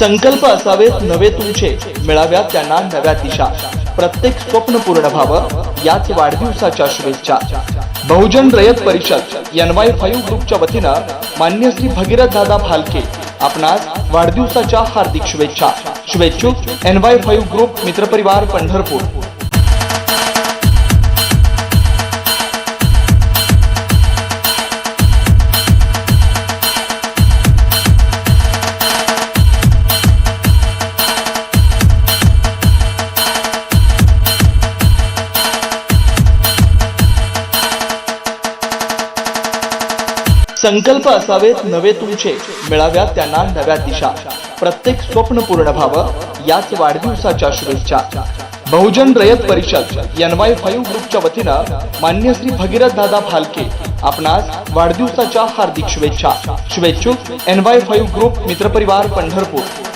संकल्प असावेत नवे तुमचे. मिळाव्यात त्यांना नव्या दिशा. प्रत्येक स्वप्न पूर्ण व्हावं याच वाढदिवसाच्या शुभेच्छा. बहुजन रयत परिषद एनवाय फाईव्ह ग्रुपच्या वतीनं मान्य श्री भगीरथ दादा फालके आपणास वाढदिवसाच्या हार्दिक शुभेच्छा. शुभेच्छुक एनवाय फाईव्ह ग्रुप मित्रपरिवार पंढरपूर. संकल्प असावेत नवे तुमचे. मिळाव्यात त्यांना नव्या दिशा. प्रत्येक स्वप्न पूर्ण व्हावं याच वाढदिवसाच्या शुभेच्छा. बहुजन रयत परिषद एन वाय फाईव्ह ग्रुपच्या वतीनं मान्य श्री भगीरथ दादा फालके आपणास वाढदिवसाच्या हार्दिक शुभेच्छा. शुभेच्छुक एन वाय फाईव्ह ग्रुप मित्रपरिवार पंढरपूर.